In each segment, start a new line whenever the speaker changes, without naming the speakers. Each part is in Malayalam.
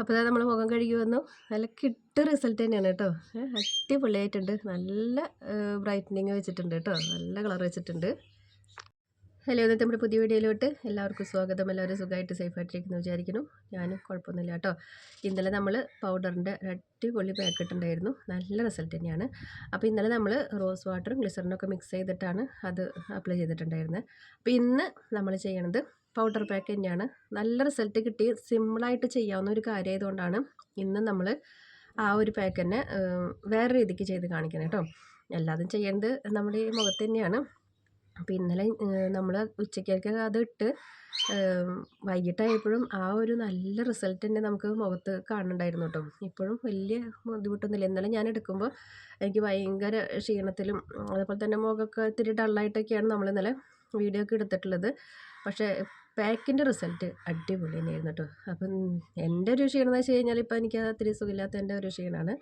അപ്പോൾ അതായത് നമ്മൾ മുഖം കഴുകി വന്നു. നല്ല കിട്ട റിസൾട്ട് തന്നെയാണ് കേട്ടോ. അടിപൊളിയായിട്ടുണ്ട്. നല്ല ബ്രൈറ്റനിങ് വെച്ചിട്ടുണ്ട് കേട്ടോ. നല്ല കളർ വെച്ചിട്ടുണ്ട്. ഹലോ ഇന്നത്തെ നമ്മുടെ പുതിയ വീഡിയോയിലോട്ട് എല്ലാവർക്കും സ്വാഗതം. എല്ലാവരും സുഖമായിട്ട് സേഫായിട്ടിരിക്കുന്നു വിചാരിക്കുന്നു. ഞാനും കുഴപ്പമൊന്നുമില്ല കേട്ടോ. ഇന്നലെ നമ്മൾ പൗഡറിന്റെ അടിപൊളി പാക്കറ്റ് ഉണ്ടായിരുന്നു. നല്ല റിസൾട്ട് തന്നെയാണ്. അപ്പോൾ ഇന്നലെ നമ്മൾ റോസ് വാട്ടറും ഗ്ലിസറിനും ഒക്കെ മിക്സ് ചെയ്തിട്ടാണ് അത് അപ്ലൈ ചെയ്തിട്ടുണ്ടായിരുന്നത്. അപ്പോൾ ഇന്ന് നമ്മൾ ചെയ്യണത് പൗഡർ പാക്ക് തന്നെയാണ്. നല്ല റിസൾട്ട് കിട്ടി. സിമ്പിളായിട്ട് ചെയ്യാവുന്ന ഒരു കാര്യമായതുകൊണ്ടാണ് ഇന്ന് നമ്മൾ ആ ഒരു പാക്ക് തന്നെ വേറെ രീതിക്ക് ചെയ്ത് കാണിക്കുന്നത് കേട്ടോ. എല്ലാതും ചെയ്യേണ്ടത് നമ്മുടെ ഈ മുഖത്ത് തന്നെയാണ്. അപ്പോൾ ഇന്നലെ നമ്മൾ ഉച്ചയ്ക്കൊക്കെ അത് ഇട്ട് വൈകിട്ടായപ്പോഴും ആ ഒരു നല്ല റിസൾട്ട് തന്നെ നമുക്ക് മുഖത്ത് കാണുന്നുണ്ടായിരുന്നു കേട്ടോ. ഇപ്പോഴും വലിയ ബുദ്ധിമുട്ടൊന്നുമില്ല. ഇന്നലെ ഞാൻ എടുക്കുമ്പോൾ എനിക്ക് ഭയങ്കര ക്ഷീണത്തിലും അതേപോലെ തന്നെ മുഖമൊക്കെ ഇത്തിരി ഡള്ളായിട്ടൊക്കെയാണ് നമ്മൾ ഇന്നലെ വീഡിയോ ഒക്കെ എടുത്തിട്ടുള്ളത്. പക്ഷേ പാക്കിന്റെ റിസൾട്ട് അടിപൊളി തന്നെയായിരുന്നു കേട്ടോ. അപ്പം എന്റെ ഒരു ക്ഷീണം എന്ന് വെച്ച് കഴിഞ്ഞാൽ ഇപ്പോൾ എനിക്ക് അത്തിരി സുഖമില്ലാത്തതിന്റെ ഒരു ക്ഷീണമാണ്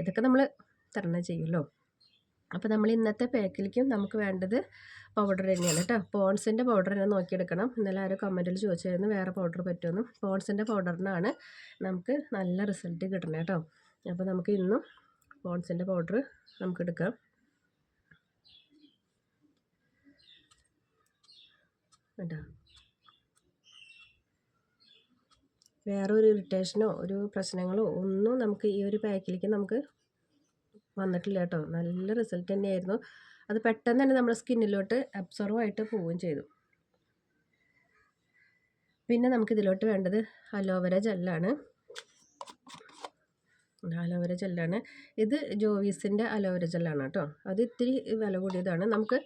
ഇതൊക്കെ നമ്മൾ തരണം ചെയ്യുമല്ലോ. അപ്പോൾ നമ്മൾ ഇന്നത്തെ പാക്കിലേക്കും നമുക്ക് വേണ്ടത് പൗഡർ തന്നെയാണ് കേട്ടോ. പോൺസിന്റെ പൗഡർ തന്നെ നോക്കിയെടുക്കണം. ഇന്നലെ ആരോ കമന്റിൽ ചോദിച്ചായിരുന്നു വേറെ പൗഡർ പറ്റുമെന്ന്. പോൺസിന്റെ പൗഡറിനാണ് നമുക്ക് നല്ല റിസൾട്ട് കിട്ടണം കേട്ടോ. അപ്പോൾ നമുക്ക് ഇന്നും പോൺസിന്റെ പൗഡർ നമുക്ക് എടുക്കാം. കേട്ടോ വേറെ ഒരു ഇറിറ്റേഷനോ ഒരു പ്രശ്നങ്ങളോ ഒന്നും നമുക്ക് ഈ ഒരു പാക്കിലേക്ക് നമുക്ക് വന്നിട്ടില്ല കേട്ടോ നല്ല റിസൾട്ട് തന്നെയായിരുന്നു. അത് പെട്ടെന്ന് തന്നെ നമ്മുടെ സ്കിന്നിലോട്ട് അബ്സോർവ് ആയിട്ട് പോവുകയും ചെയ്തു. പിന്നെ നമുക്ക് ഇതിലോട്ട് വേണ്ടത് അലോവര ജെല്ലാണ്. അലോവര ജെല്ലാണ്. ഇത് ജോവീസിന്റെ അലോവര ജെല്ലാണ് കേട്ടോ. അത് ഇത്തിരി വില കൂടിയതാണ്. നമുക്ക്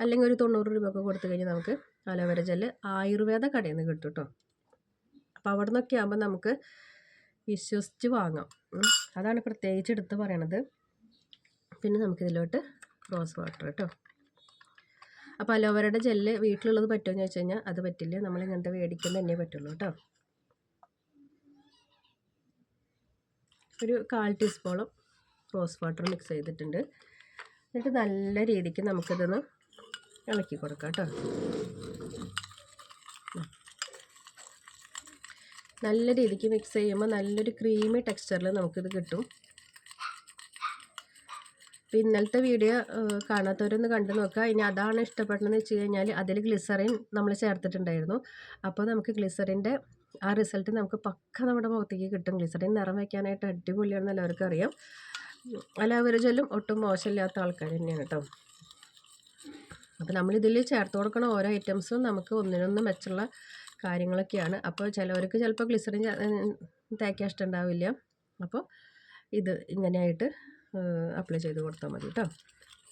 അല്ലെങ്കിൽ ഒരു തൊണ്ണൂറ് രൂപയൊക്കെ കൊടുത്തു കഴിഞ്ഞാൽ നമുക്ക് അലോവര ജെല്ല് ആയുർവേദ കടയിൽ നിന്ന് കിട്ടും കേട്ടോ. അപ്പോൾ അവിടെ നിന്നൊക്കെ ആകുമ്പോൾ നമുക്ക് വിശ്വസിച്ച് വാങ്ങാം. അതാണ് പ്രത്യേകിച്ച് എടുത്ത് പറയണത്. പിന്നെ നമുക്കിതിലോട്ട് റോസ് വാട്ടർ കേട്ടോ. അപ്പോൾ അലോവരയുടെ ജെല്ല് വീട്ടിലുള്ളത് പറ്റുമെന്ന് ചോദിച്ചു കഴിഞ്ഞാൽ അത് പറ്റില്ല. നമ്മൾ ഇങ്ങനത്തെ മേടിക്കുന്നത് തന്നെ പറ്റുള്ളൂ കേട്ടോ. ഒരു കാൽ ടീസ്പൂണും റോസ് വാട്ടർ മിക്സ് ചെയ്തിട്ടുണ്ട്. എന്നിട്ട് നല്ല രീതിക്ക് നമുക്കിതൊന്ന് ഇളക്കി കൊടുക്കാം കേട്ടോ. നല്ല രീതിക്ക് മിക്സ് ചെയ്യുമ്പോൾ നല്ലൊരു ക്രീമി ടെക്സ്ചറിൽ നമുക്കിത് കിട്ടും. അപ്പോൾ ഇന്നലത്തെ വീഡിയോ കാണാത്തവരൊന്ന് കണ്ടു നോക്കുക. ഇനി അതാണ് ഇഷ്ടപ്പെട്ടതെന്ന് വെച്ച് കഴിഞ്ഞാൽ അതിൽ ഗ്ലിസറിൻ നമ്മൾ ചേർത്തിട്ടുണ്ടായിരുന്നു. അപ്പോൾ നമുക്ക് ഗ്ലിസറിന്റെ ആ റിസൾട്ട് നമുക്ക് പക്ക നമ്മുടെ മുഖത്തേക്ക് കിട്ടും. ഗ്ലിസറിൻ നിറം വയ്ക്കാനായിട്ട് അടിപൊളിയാണെന്ന് എല്ലാവർക്കും അറിയാം. അലാവരജലും ഒട്ടും മോശമില്ലാത്ത ആൾക്കാർ തന്നെയാണ് കേട്ടോ അപ്പോൾ നമ്മളിതിൽ ചേർത്ത് കൊടുക്കണ ഓരോ ഐറ്റംസും നമുക്ക് ഒന്നിനൊന്ന് മെച്ചുള്ള കാര്യങ്ങളൊക്കെയാണ്. അപ്പോൾ ചിലവർക്ക് ചിലപ്പോൾ ഗ്ലിസറിൻ തേക്കാൻ ഇഷ്ടമുണ്ടാവില്ല അപ്പോൾ ഇത് ഇങ്ങനെയായിട്ട് അപ്ലൈ ചെയ്ത് കൊടുത്താൽ മതി കേട്ടോ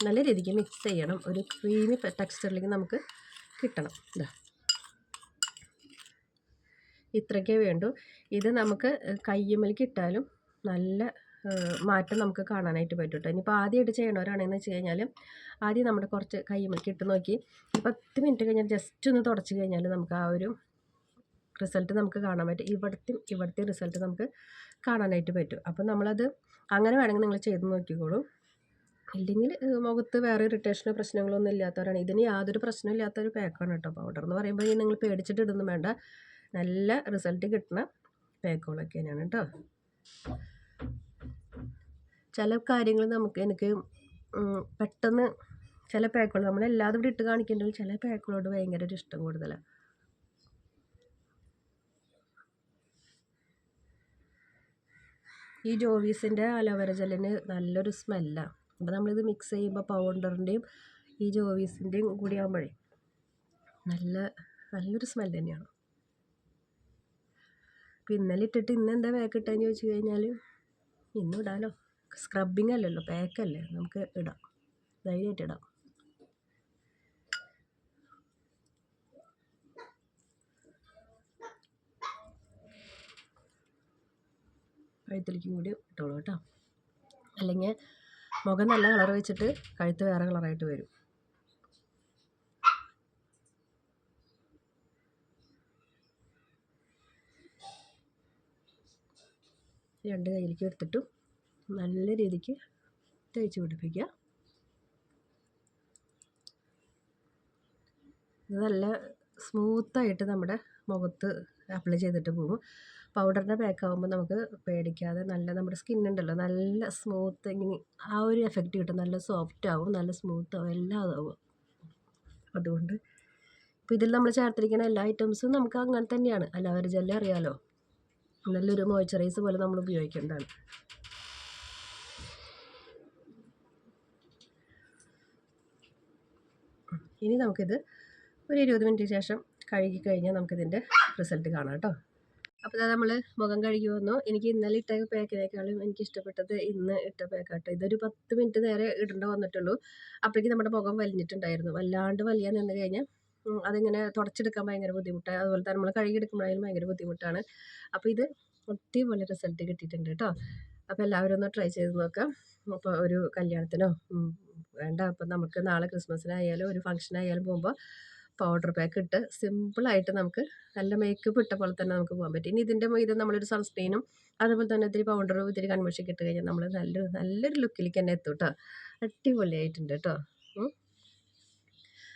നല്ല രീതിക്ക് മിക്സ് ചെയ്യണം. ഒരു ക്രീമി ടെക്സ്ചറിലേക്ക് നമുക്ക് കിട്ടണം. ഇതാ ഇത്രയ്ക്കേ വേണ്ടൂ. ഇത് നമുക്ക് കയ്യുമ്മലേക്ക് ഇട്ടാലും നല്ല മാറ്റം നമുക്ക് കാണാനായിട്ട് പറ്റും കേട്ടോ ഇനിയിപ്പോൾ ആദ്യമായിട്ട് ചെയ്യണവരാണെന്ന് വെച്ച് കഴിഞ്ഞാൽ ആദ്യം നമ്മുടെ കുറച്ച് കയ്യുമ്മലേക്ക് ഇട്ട് നോക്കി. പത്ത് മിനിറ്റ് കഴിഞ്ഞാൽ ജസ്റ്റ് ഒന്ന് തുടച്ച് കഴിഞ്ഞാൽ നമുക്ക് ആ ഒരു റിസൾട്ട് നമുക്ക് കാണാൻ പറ്റും. ഇവിടുത്തെ ഇവിടുത്തെ റിസൾട്ട് നമുക്ക് കാണാനായിട്ട് പറ്റും. അപ്പം നമ്മളത് അങ്ങനെ വേണമെങ്കിൽ നിങ്ങൾ ചെയ്ത് നോക്കിക്കോളൂ. ഇല്ലെങ്കിൽ മുഖത്ത് വേറെ ഇറിറ്റേഷനോ പ്രശ്നങ്ങളോ ഒന്നും ഇല്ലാത്തവരാണ്. ഇതിന് യാതൊരു പ്രശ്നവും ഇല്ലാത്തൊരു പാക്കാണ് കേട്ടോ പൗഡർ എന്ന് പറയുമ്പോൾ നിങ്ങൾ പേടിച്ചിട്ട് ഇടുന്നു വേണ്ട. നല്ല റിസൾട്ട് കിട്ടുന്ന പാക്കുകളൊക്കെ തന്നെയാണ് കേട്ടോ. ചില കാര്യങ്ങൾ നമുക്ക് എനിക്ക് പെട്ടെന്ന് ചില പാക്കുകൾ നമ്മളെല്ലാതും ഇട്ട് കാണിക്കേണ്ടെങ്കിൽ ചില പാക്കുകളോട് ഭയങ്കര ഒരു ഇഷ്ടം കൂടുതലാണ് ഈ ജോവീസിന്റെ അലോവേര ജെല്ലിന് നല്ലൊരു സ്മെല്ലാണ് അപ്പോൾ നമ്മളിത് മിക്സ് ചെയ്യുമ്പോൾ പൗഡറിന്റെയും ഈ ജോവീസിന്റെയും കൂടി ആകുമ്പോഴേ നല്ല നല്ലൊരു സ്മെല്ല് തന്നെയാണ്. അപ്പോൾ ഇന്നലെ ഇട്ടിട്ട് ഇന്ന് എന്താ പാക്ക് ഇട്ടാന്ന് ചോദിച്ചു കഴിഞ്ഞാൽ ഇന്നും ഇടാലോ. സ്ക്രബിങ് അല്ലല്ലോ പാക്കല്ലേ നമുക്ക് ഇടാം. ധൈര്യമായിട്ട് ഇടാം. കഴുത്തിലേക്കും കൂടി ഇട്ടോളൂ കേട്ടോ. അല്ലെങ്കിൽ മുഖം നല്ല കളർ വെച്ചിട്ട് കഴുത്ത് വേറെ കളറായിട്ട് വരും. രണ്ട് കയ്യിലേക്ക് എടുത്തിട്ടും നല്ല രീതിക്ക് തേച്ച് പിടിപ്പിക്കുക. ഇത് നല്ല സ്മൂത്തായിട്ട് നമ്മുടെ മുഖത്ത് അപ്ലൈ ചെയ്തിട്ട് പോകും. പൗഡറിന്റെ പാക്ക് ആകുമ്പോൾ നമുക്ക് പേടിക്കാതെ നല്ല നമ്മുടെ സ്കിൻ ഉണ്ടല്ലോ നല്ല സ്മൂത്ത് ഇങ്ങനെ ആ ഒരു എഫക്റ്റ് കിട്ടും. നല്ല സോഫ്റ്റ് ആവും നല്ല സ്മൂത്ത് ആവും എല്ലാം ആവും അതുകൊണ്ട് ഇപ്പോൾ ഇതിൽ നമ്മൾ ചേർത്തിരിക്കുന്ന എല്ലാ ഐറ്റംസും നമുക്ക് അങ്ങനെ തന്നെയാണ്. അലോവേര ജെല്ല് അറിയാലോ? നല്ലൊരു മോയ്സ്ചറൈസ് പോലെ നമ്മൾ ഉപയോഗിക്കേണ്ടതാണ്. ഇനി നമുക്കിത് ഒരു ഇരുപത് മിനിറ്റ് ശേഷം കഴുകി കഴിഞ്ഞാൽ നമുക്കിതിന്റെ റിസൾട്ട് കാണാം കേട്ടോ. അപ്പോൾ നമ്മൾ മുഖം കഴുകി വന്നു. എനിക്ക് ഇന്നലെ ഇട്ട പാക്കിനേക്കാളും എനിക്ക് ഇഷ്ടപ്പെട്ടത് ഇന്ന് ഇട്ട പാക്കാട്ടോ ഇതൊരു പത്ത് മിനിറ്റ് നേരെ ഇടേണ്ട വന്നിട്ടുള്ളൂ. അപ്പോഴേക്കും നമ്മുടെ മുഖം വലിഞ്ഞിട്ടുണ്ടായിരുന്നു. വല്ലാണ്ട് വലിയ നിന്ന് കഴിഞ്ഞാൽ അതിങ്ങനെ തുടച്ചെടുക്കാൻ ഭയങ്കര ബുദ്ധിമുട്ടാണ് അതുപോലെ തന്നെ നമ്മൾ കഴുകിയെടുക്കുമ്പോഴായാലും ഭയങ്കര ബുദ്ധിമുട്ടാണ്. അപ്പോൾ ഇത് അടിപൊളി റിസൾട്ട് കിട്ടിയിട്ടുണ്ട് കേട്ടോ അപ്പോൾ എല്ലാവരും ഒന്ന് ട്രൈ ചെയ്ത് നോക്കാം. അപ്പോൾ ഒരു കല്യാണത്തിനോ വേണ്ട. അപ്പം നമുക്ക് നാളെ ക്രിസ്മസിനായാലും ഒരു ഫംഗ്ഷനായാലും പോകുമ്പോൾ പൗഡർ പാക്ക് ഇട്ട് സിമ്പിളായിട്ട് നമുക്ക് നല്ല മേക്കപ്പ് ഇട്ട പോലെ തന്നെ നമുക്ക് പോകാൻ പറ്റും. ഇനി ഇതിന്റെ ഇത് നമ്മളൊരു സൺസ്ക്രീനും അതുപോലെ തന്നെ ഇത്തിരി പൗഡറും ഇത്തിരി കൺവെൻഷൻ ഇട്ട് കഴിഞ്ഞാൽ നമ്മൾ നല്ലൊരു നല്ലൊരു ലുക്കിലേക്ക് തന്നെ എത്തും കേട്ടോ അടിപൊളിയായിട്ടുണ്ട് കേട്ടോ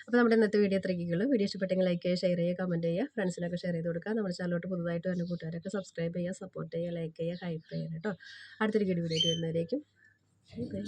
അപ്പോൾ നമ്മുടെ ഇന്നത്തെ വീഡിയോ ഇത്രയ്ക്കുള്ളൂ വീഡിയോ ഇഷ്ടപ്പെട്ടെങ്കിൽ ലൈക്ക് ചെയ്യുക ഷെയർ ചെയ്യുക കമന്റ് ചെയ്യുക ഫ്രണ്ട്സിനൊക്കെ ഷെയർ ചെയ്ത് കൊടുക്കുക. നമ്മുടെ ചാനലോട്ട് പുതുതായിട്ട് വരുന്ന കൂട്ടുകാരൊക്കെ സബ്സ്ക്രൈബ് ചെയ്യുക സപ്പോർട്ട് ചെയ്യുക ലൈക്ക് ചെയ്യുക ഹൈപ്പ് ചെയ്യുക കേട്ടോ അടുത്തൊരു വീഡിയോ ആയിട്ട് വരുന്നവരേക്കും ബൈ